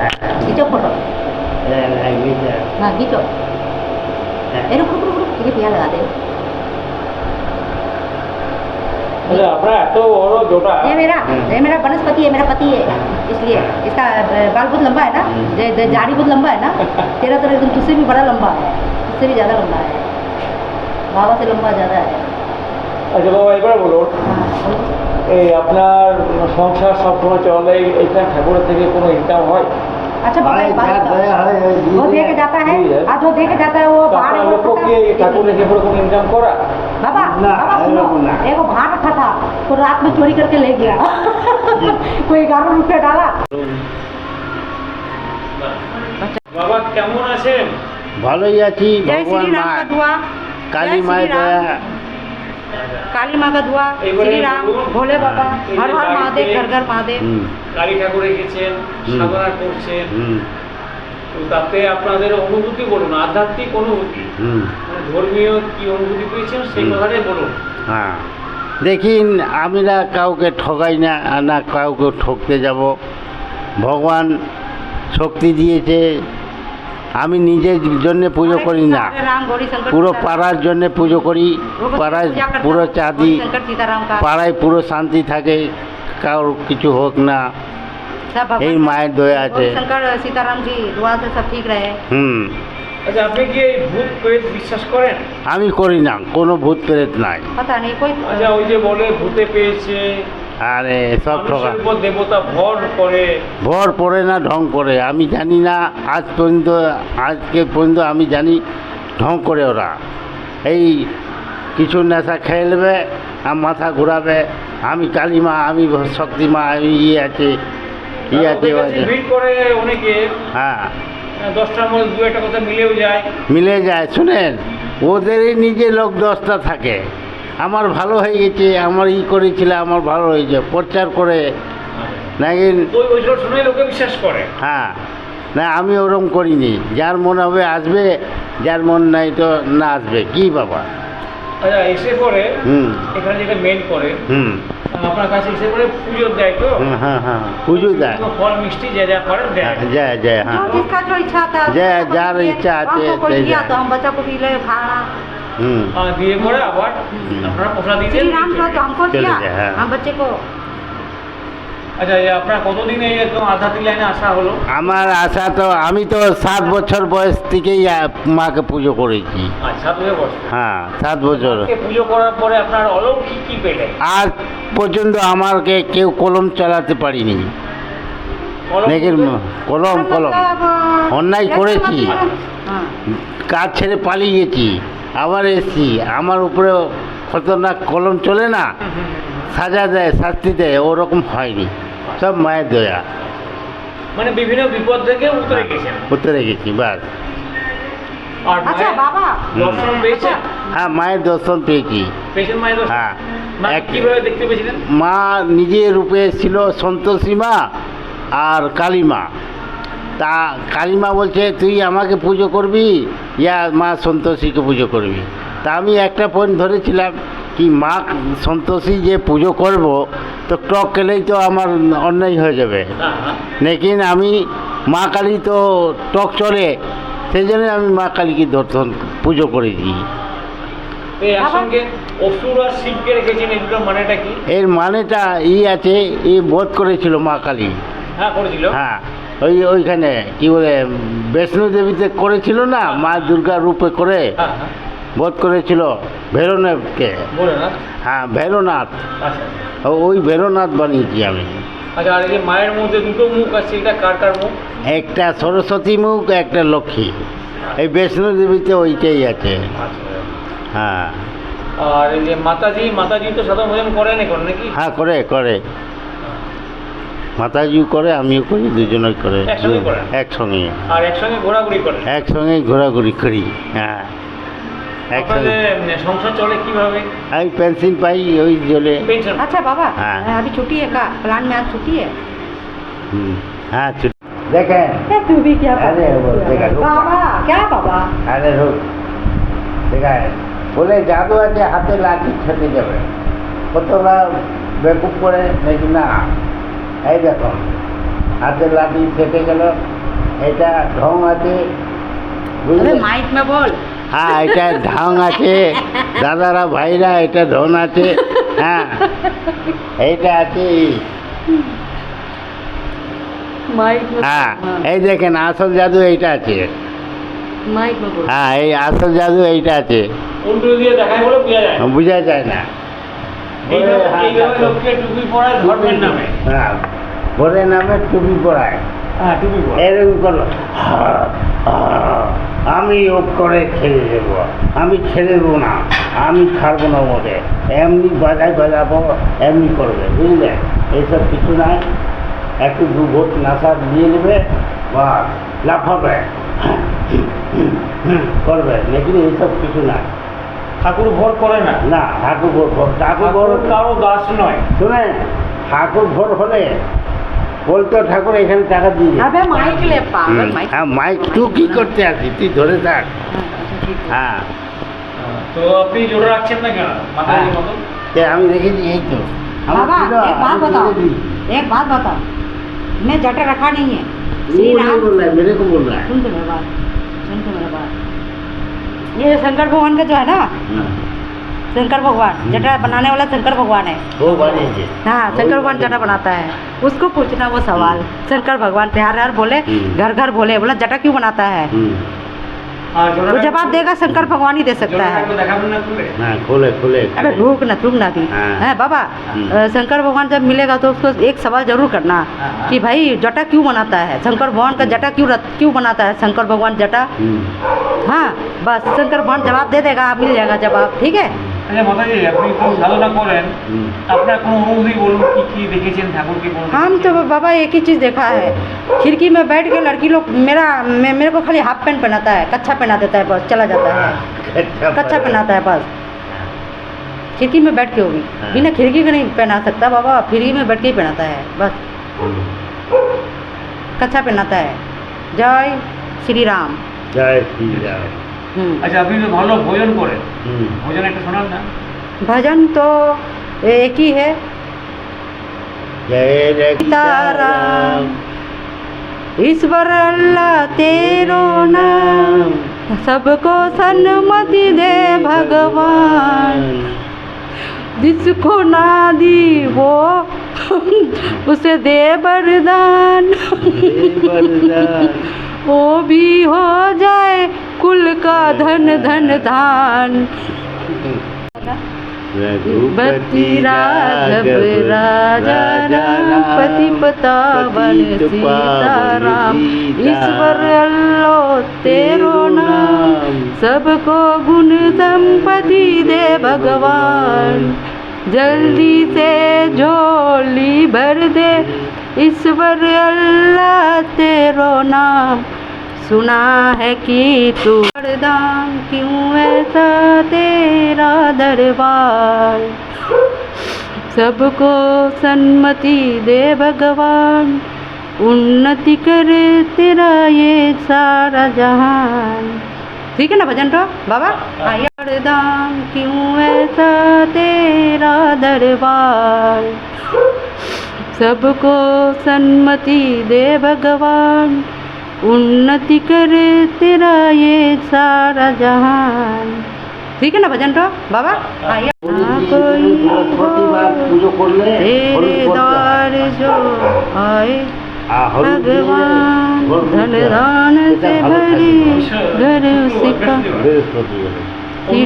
खींचो खींचो फोटो हाँ खींचो ए रुक रुक रुक रुक ठीक है यहाँ लगा दे আচ্ছা আপনার এত বড় জোটা ये मेरा ये मेरा वनस्पति है मेरा पति है इसलिए इसका अ, बाल बहुत लंबा है ना जे, जे, जाड़ी बहुत लंबा है ना तेरा तो एकदम तुझसे भी बड़ा लंबा है उससे भी ज़्यादा लंबा है बाबा से लंबा ज़्यादा है আচ্ছা বাবা এবার বলুন हाँ, बोलो। এই আপনার সংসার সবসময় চলে এইখানে ঠাকুরের থেকে কোনো ইনকাম হয় अच्छा बाबा एक बात बताओ। वो दे के जाता है जी है। आज वो दे के जाता है वो তো बाहर আপনার वो লোক खाता কি है। ঠাকুর রেখে পরে কোনো ইনকাম করা बाबा ना, बाबा सुनो ऐसा ना। एगो भाड़ रखा था तो रात में चोरी करके ले गया कोई ग्यारह रुपये डाला বাবা কেমন আছেন ভালোই আছি जय ভগবান श्री মা राम का दुआ কালী जय মায়ের श्री राम। দয়া কালী মা কা দোয়া শ্রীরাম ভোলে বাবা হ্যাঁ, হর হর মহাদেব ঘর ঘর মহাদেব। কালী ঠাকুর রেখেছেন সাধনা করছেন। তাতে আপনাদের অনুভূতি বলুন আধ্যাত্মিক অনুভূতি। মানে ধর্মীয় কি অনুভূতি পেয়েছেন সেই কথাটাই বলুন। হ্যাঁ। দেখিন আমি না কাউকে ঠগাই না না কাউকে ঠকতে যাব। ভগবান শক্তি দিয়েছে আমি নিজের জন্য পুজো করি না। পুরো পাড়ার জন্য পুজো করি। পাড়ায় পুরো চাঁদি পাড়ায় পুরো শান্তি থাকে কারোর কিছু হোক না। এই মায়ের দয়া আছে। হুম। আচ্ছা, আমি করি না কোনো ভূত প্রেত নাই। আচ্ছা, ওই যে বলে ভূতে পেয়েছে আরে সব ঠকা দেবতা ভর করে। ভর পড়ে না ঢং করে আমি জানি না আজ পর্যন্ত আজকে পর্যন্ত আমি জানি ঢং করে ওরা। এই কিছু নেশা খেয়ে নেবে আর মাথা ঘুরাবে। আমি কালীমা আমি শক্তিমা আমি ইয়ে আছে ইয়ে আছে। হ্যাঁ। মিলে যায়। শুনেন ওদেরই নিজে লোক দশটা থাকে। আমার ভালো হয়ে গেছে আমার ই করেছিল আমার ভালো হয়েছে প্রচার করে। নাকি? বিশ্বাস করে। হ্যাঁ। না আমি ওরম করিনি। যার মন হবে আসবে যার মন নাই তো না আসবে। কি বাবা? হুম। হুম। হ্যাঁ হ্যাঁ। পুজো যার ইচ্ছা আছে इच्छा था जय- हमको जार दिए, इच्छा आती है, हमको कोई जय दिया जय। तो हम बच्चा को भी ले खाना হুম আহ, দিয়ে পরে আবার হুম। আপনারা প্রসাদ দিয়ে श्री राम को तो हमको चले दिया गए, हाँ। हम बच्चे को আচ্ছা এই আপনার কতদিন এই একদম আধ্যাত্মিক লাইনে আসা হলো আমার আশা তো আমি তো সাত বছর বয়স থেকেই আহ, মাকে পুজো করেছি আচ্ছা দুই বছর হ্যাঁ সাত বছর মাকে পুজো করার পরে আপনার অলৌকিক কি পেলেন আজ পর্যন্ত আমাকে কেউ কলম চালাতে পারিনি অলৌকিক দেখেন কলম কলম मतलब, अ, অন্যায় जैसे করেছি। मतलब, हाँ, কাজ ছেড়ে পালিয়ে গেছি আবার এসছি। আমার উপরে খতরনাক কলম চলে না সাজা দেয় শাস্তি দেয় ওরকম হয়নি। সব মায়ের দয়া। মানে বিভিন্ন বিপদ থেকে উতরে গেছেন। উতরে গেছি বাস। আচ্ছা, আচ্ছা। হ্যাঁ মায়ের দর্শন পেয়েছি। হ্যাঁ। মা নিজের রূপে ছিল সন্তোষী মা আর কালী মা। তা কালী মা বলছে তুই আমাকে পুজো করবি? ইয়া মা সন্তোষীকে পুজো করবি। তা আমি একটা পয়েন্ট ধরেছিলাম কি মা সন্তোষী যে পুজো করব তো টক খেলেই তো আমার অন্যায় হয়ে যাবে। লেকিন আমি মা কালী তো টক চলে সেই জন্য আমি মা কালীকে দর্শন পুজো করে দিই। এর মানেটা ই আছে ই বোধ করেছিল মা কালী। হ্যাঁ হ্যাঁ। ওই ওইখানে কি বলে বৈষ্ণো দেবীতে করেছিল না মা দুর্গা রূপে করে হ্যাঁ হ্যাঁ। বোধ করেছিল ভৈরনাথকে হ্যাঁ ভৈরনাথ আচ্ছা ও- ওই ভৈরনাথ বানিয়েছি আমি। আচ্ছা আর এই মায়ের মধ্যে দুটো মুখ আছে এটা কার কার মুখ? একটা সরস্বতী মুখ একটা লক্ষ্মী। এই বৈষ্ণো দেবীতে ওইটাই আছে। আচ্ছা। হ্যাঁ। আর এই যে মাতাজি মাতাজি তো সাধারণ ভোজন করেন এখন নাকি? হ্যাঁ করে করে। মাতাজিও করে আমিও করি দুজনেই করে একসঙ্গে করেন? একসঙ্গে আর একসঙ্গে ঘোরাঘুরি করেন একসঙ্গে ঘোরাঘুরি করি হ্যাঁ একসঙ্গে আপনাদের উম, সংসার চলে কিভাবে আমি পেন্সিল পাই ওই জলে পেনশন अच्छा बाबा हाँ। अभी छुट्टी है का प्लान में आज छुट्टी है হুম, হ্যাঁ ছুটি দেখেন क्या तू भी क्या अरे वो देखा, रुक। बाबा क्या बाबा আরে রোগ দেখায় বলে জাদু আছে হাতে লাঠি খেতে যাবে কতটা বেকুব করে নাকি না এই দেখো হাতের লাঠি ফেটে গেল এটা ঢং আছে হ্যাঁ এটা ঢং আছে দাদারা ভাইরা এটা ধন আছে হ্যাঁ এইটা আছে। হ্যাঁ, হ্যাঁ এই দেখেন আসল জাদু এইটা আছে। হ্যাঁ এই আসল জাদু এইটা আছে। বুঝা যায় না। এইভাবে লোককে টুপি পরায় ধর্মের নামে। হ্যাঁ ভোরের নামে টুপি হ্যাঁ টুপি এরকম করল। আমি ও করে ছেড়ে দেব। আমি ছেড়ে দেবো না। আমি ছাড়বো না ওদের। এমনি বাজায় বাজাবো এমনি করবে বুঝলে? এইসব কিছু নাই। একটু দু ভোট নাশা দিয়ে নেবে বা লাফাবে। করবে। লেকিন এইসব কিছু নাই। ঠাকুর ভোর করে না না ঠাকুর ভোট ভোট ঠাকুর ঠাকুর ভোট কারো দাস নয় শুনে ঠাকুর ভোট হলে বলতো ঠাকুর এখানে টাকা দিয়ে দিন। अबे माइक ले पागल माइक হ্যাঁ মাইক তুই কি করতে আসি তুই ধরে থাক হ্যাঁ তো আপনি জোরে রাখছেন না কেন মাথায় হ্যাঁ। মতন তে আমি রেখেছি এই তো আমার बाबा ছিল, एक बात আমি बताओ ছেড়ে দিই। एक बात बताओ मैं जटा रखा नहीं है वो श्री नहीं राम बोल रहा है मेरे को बोल रहा है सुन तो मेरा बात सुन तो मेरा बात ये शंकर भगवान का जो है ना? शंकर भगवान जटा बनाने वाला शंकर भगवान है। हाँ शंकर भगवान जटा बनाता है। उसको पूछना वो सवाल शंकर भगवान त्यौहार बोले घर घर बोले बोला जटा क्यों बनाता है? वो जवाब देगा शंकर भगवान ही दे सकता है। हाँ, खुले? खुले अरे रुक ना रुक ना भी। हाँ। है। बाबा हम्म। शंकर भगवान जब मिलेगा तो उसको एक सवाल ज़रूर करना कि भाई जटा क्यों बनाता है? शंकर भगवान का जटा क्यों क्यों बनाता है? शंकर भगवान जटा? हम्म। हाँ बस शंकर भगवान जवाब दे देगा आप मिल जाएगा जवाब ठीक है? আচ্ছা মাতাজি আপনি তো সাধনা করেন हम्म। আপনার কোনো অনুভূতি বলুন কি কি দেখেছেন ঠাকুরকে কোন हम तो बाबा एक ही चीज़ देखा है खिड़की में बैठ के लड़की लोग मेरा मे, मेरे को खाली हाफ पैंट पहनाता है कच्छा पहना देता है बस चला जाता है कच्छा पहनाता है बस खिड़की में बैठ के वो भी हाँ। बिना खिड़की के नहीं पहना सकता बाबा फ्री में बैठ के ही पहनाता है बस हम्म, कच्छा पहनाता है जय श्री राम जय श्री राम हम्म। আচ্ছা আপনি তো ভালো ভোজন করেন हम्म, ভোজন একটা শোনান না भजन तो एक ही है जय रे सीताराम। ईश्वर अल्लाह तेरो नाम सबको सन्मति दे भगवान जिसको ना दी वो उसे दे वरदान वरदान। वो भी हो जाए कुल का धन धन धान। रघुपति राघव राजा राम पति पतावन सीताराम ईश्वर अल्लो तेरो नाम सबको गुण संपत्ति दे भगवान। जल्दी से झोली भर दे ईश्वर अल्लाह तेरो नाम। सुना है कि तू वरदान क्यों ऐसा तेरा दरबार? सबको सन्मति दे भगवान, उन्नति करे तेरा ये सारा जहान। ठीक है ना भजन तो बाबा? वरदान क्यों ऐसा तेरा दरबार? सबको सन्मति दे भगवान उन्नति कर तेरा ये सारा जहान ठीक है ना भजन तो बाबा कोई तेरे जो आए भगवान धन दान से भरे घर उसका श्री